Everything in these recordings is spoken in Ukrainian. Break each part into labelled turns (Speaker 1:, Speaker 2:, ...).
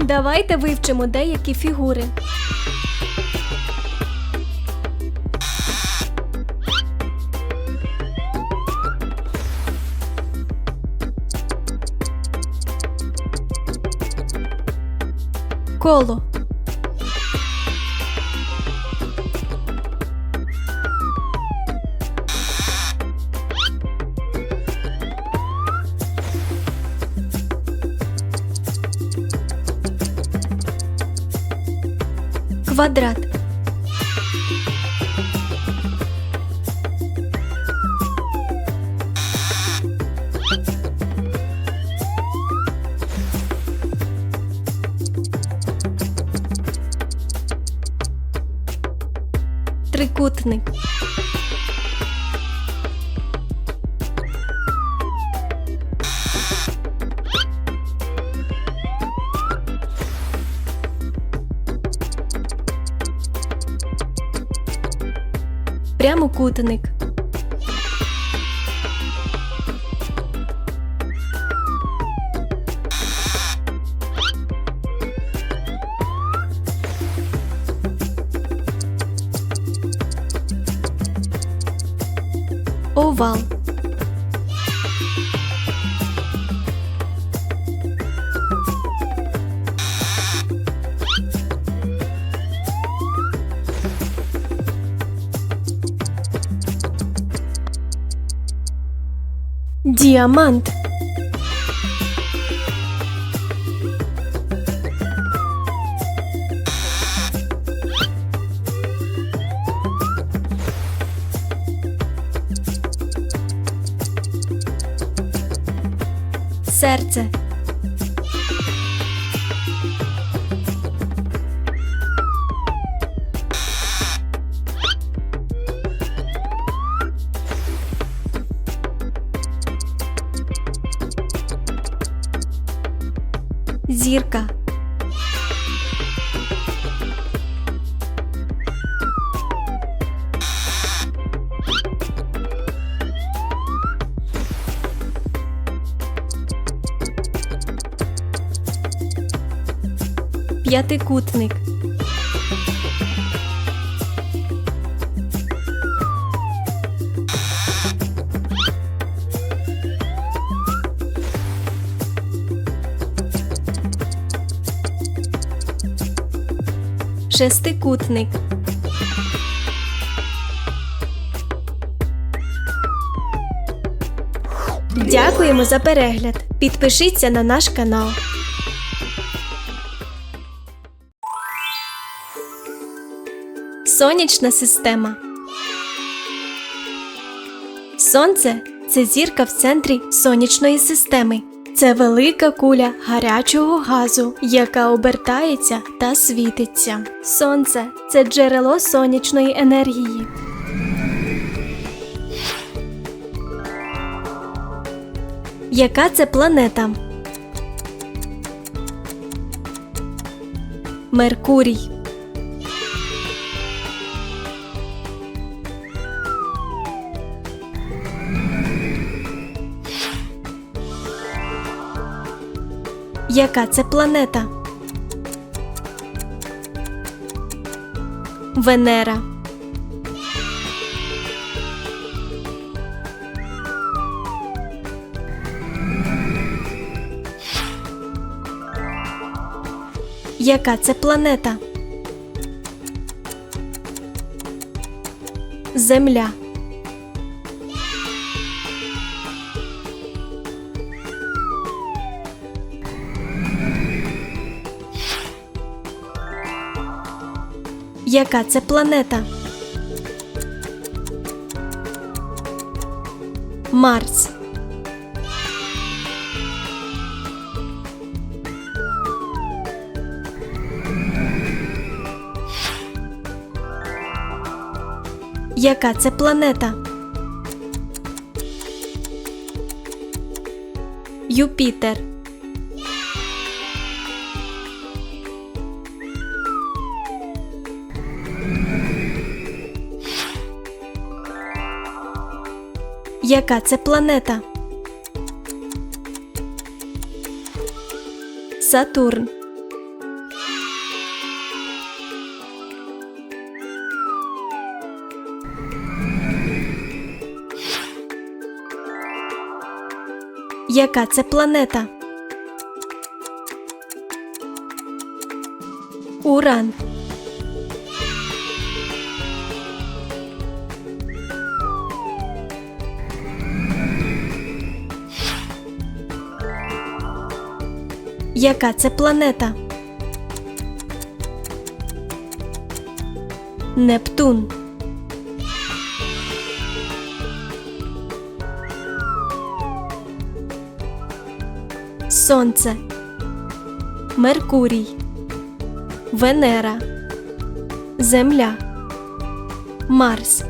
Speaker 1: Давайте вивчимо деякі фігури. Коло. Квадрат. Трикутник. Прямокутник. Діамант. Зірка. П'ятикутник. Шестикутник. Дякуємо за перегляд. Підпишіться на наш канал. Сонячна система. Сонце це зірка в центрі сонячної системи. Це велика куля гарячого газу, яка обертається та світиться. Сонце це джерело сонячної енергії. Яка це планета? Меркурій. Яка це планета? Венера. Яка це планета? Земля. Яка це планета? Марс. Яка це планета? Юпітер. Яка це планета? Сатурн. Яка це планета? Уран. Яка це планета? Нептун. Сонце. Меркурій. Венера. Земля. Марс.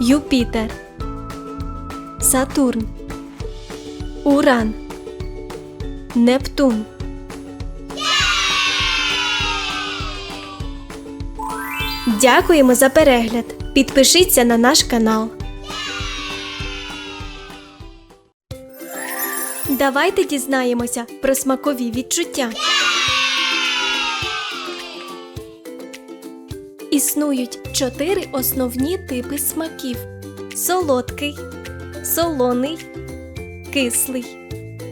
Speaker 1: Юпітер. Сатурн. Уран. Нептун. Дякуємо за перегляд. Підпишіться на наш канал. Давайте дізнаємося про смакові відчуття. Існують чотири основні типи смаків: солодкий, солоний, кислий,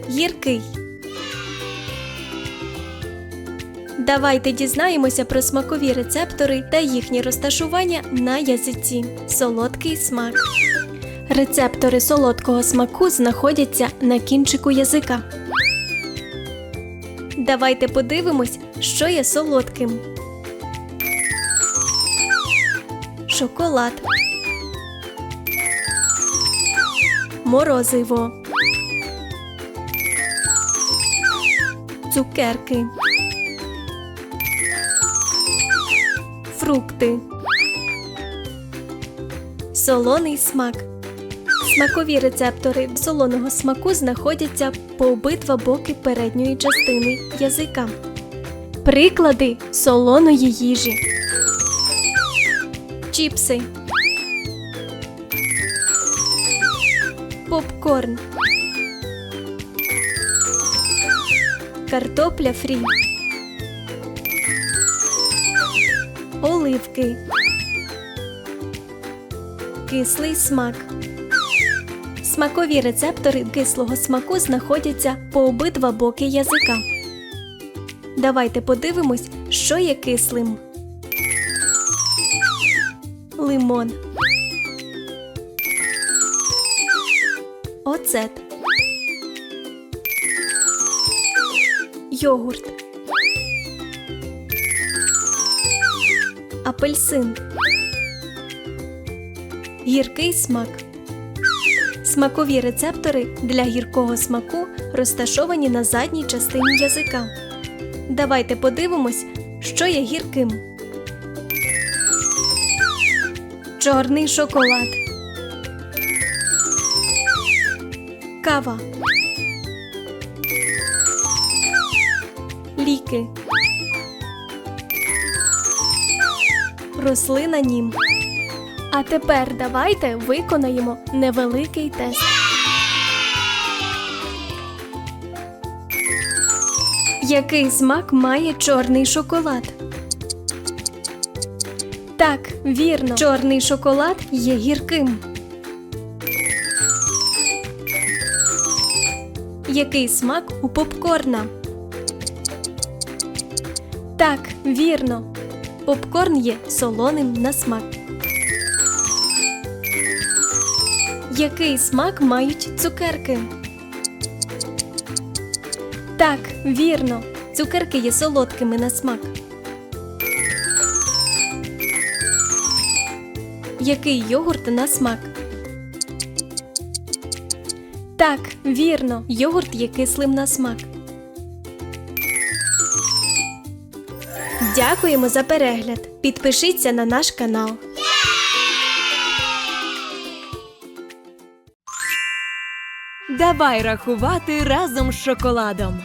Speaker 1: гіркий. Давайте дізнаємося про смакові рецептори та їхнє розташування на язиці. Солодкий смак. Рецептори солодкого смаку знаходяться на кінчику язика. Давайте подивимось, що є солодким. Шоколад. Морозиво. Цукерки. Фрукти. Солоний смак. Смакові рецептори солоного смаку знаходяться по обидва боки передньої частини язика. Приклади солоної їжі. Чіпси. Попкорн. Картопля фрі. Оливки. Кислий смак. Смакові рецептори кислого смаку знаходяться по обидва боки язика. Давайте подивимось, що є кислим. Лимон. Оцет. Йогурт. Апельсин. Гіркий смак. Смакові рецептори для гіркого смаку розташовані на задній частині язика. Давайте подивимось, що є гірким. Чорний шоколад. Кава. Ліки. Рослина нім. А тепер давайте виконаємо невеликий тест. Який смак має чорний шоколад? Так, вірно, чорний шоколад є гірким. Який смак у попкорна? Так, вірно. Попкорн є солоним на смак. Який смак мають цукерки? Так, вірно. Цукерки є солодкими на смак. Який йогурт на смак? Так, вірно. Йогурт є кислим на смак. Дякуємо за перегляд. Підпишіться на наш канал.
Speaker 2: Давай рахувати разом з шоколадом.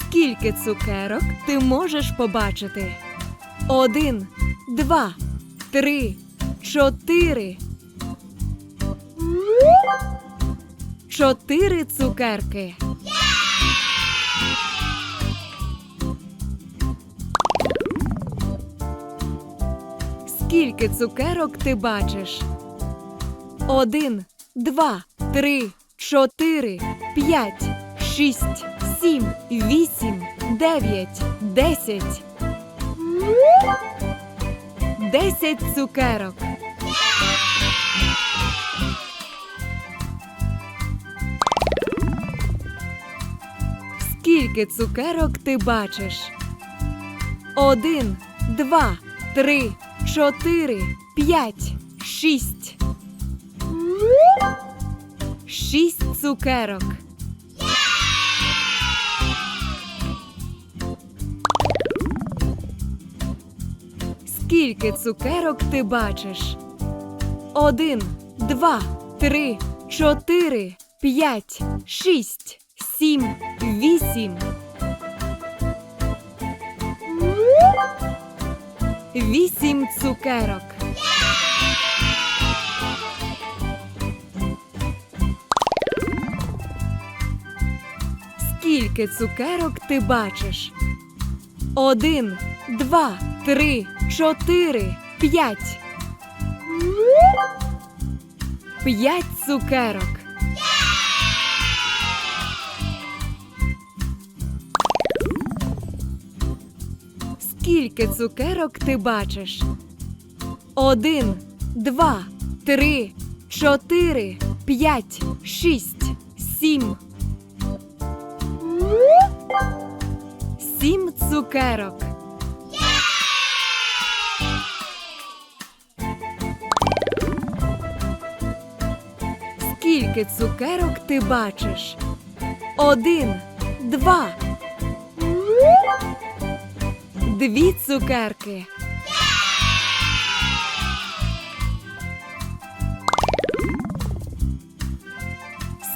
Speaker 2: Скільки цукерок ти можеш побачити? Один, два, три, чотири. чотири цукерки. Скільки цукерок ти бачиш? Один, два, три, чотири, п'ять, шість, сім, вісім, дев'ять, десять. Десять цукерок. Скільки цукерок ти бачиш? Один, два, три, чотири, п'ять, шість. Шість цукерок. Скільки цукерок ти бачиш? Один, два, три, чотири, п'ять, шість, сім, вісім. Вісім цукерок. Скільки цукерок ти бачиш? Один, два, три, чотири, п'ять. П'ять цукерок. Скільки цукерок ти бачиш? Один, два, три, чотири, п'ять, шість, сім. Сім цукерок. Скільки цукерок ти бачиш? Один, два. Дві цукерки.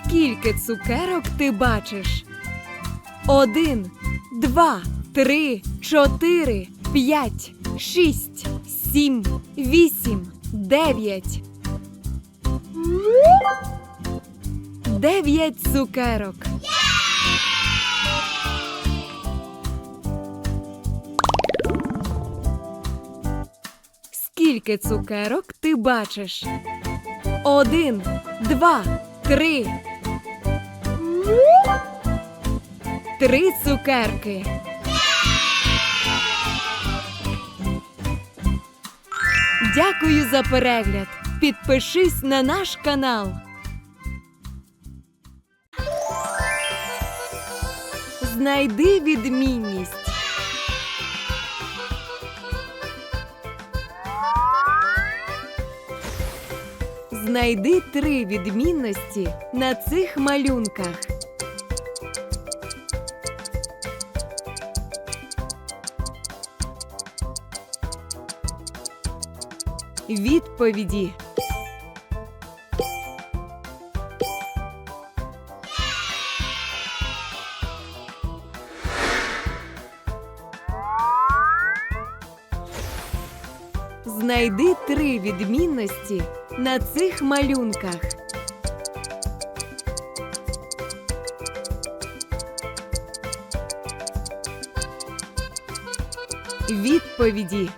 Speaker 2: Скільки цукерок ти бачиш? Один, два, три, чотири, п'ять, шість, сім, вісім, дев'ять. Дев'ять цукерок. Скільки цукерок ти бачиш? Один, два, три. Три цукерки. Дякую за перегляд. Підпишись на наш канал. Знайди відмінність. Знайди три відмінності на цих малюнках. Відповіді. Знайди три відмінності на цих малюнках. Відповіді.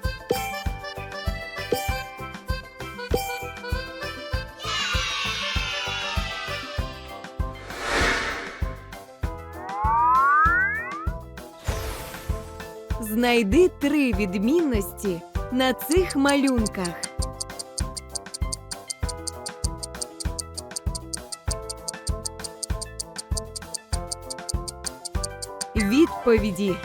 Speaker 2: Знайди три відмінності на цих малюнках. Відповіді.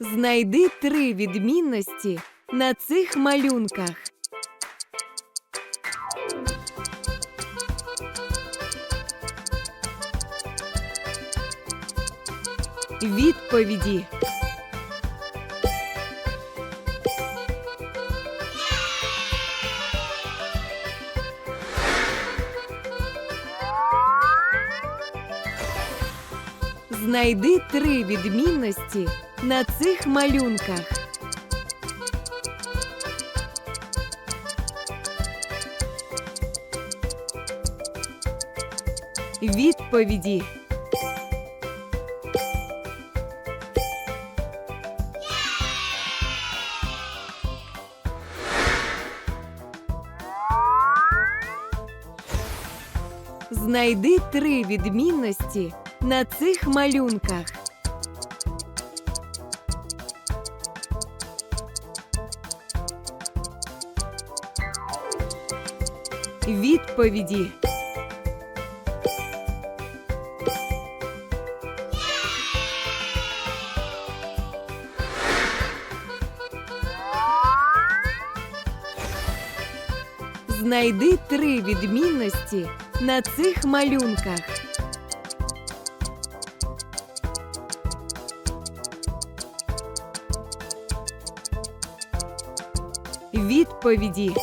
Speaker 2: Знайди три відмінності на цих малюнках. Відповіді. Знайди три відмінності на цих малюнках. Відповіді. Знайди три відмінності на цих малюнках. Відповіді. Знайди три відмінності на цих малюнках. Відповіді.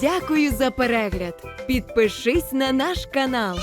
Speaker 2: Дякую за перегляд. Підпишись на наш канал.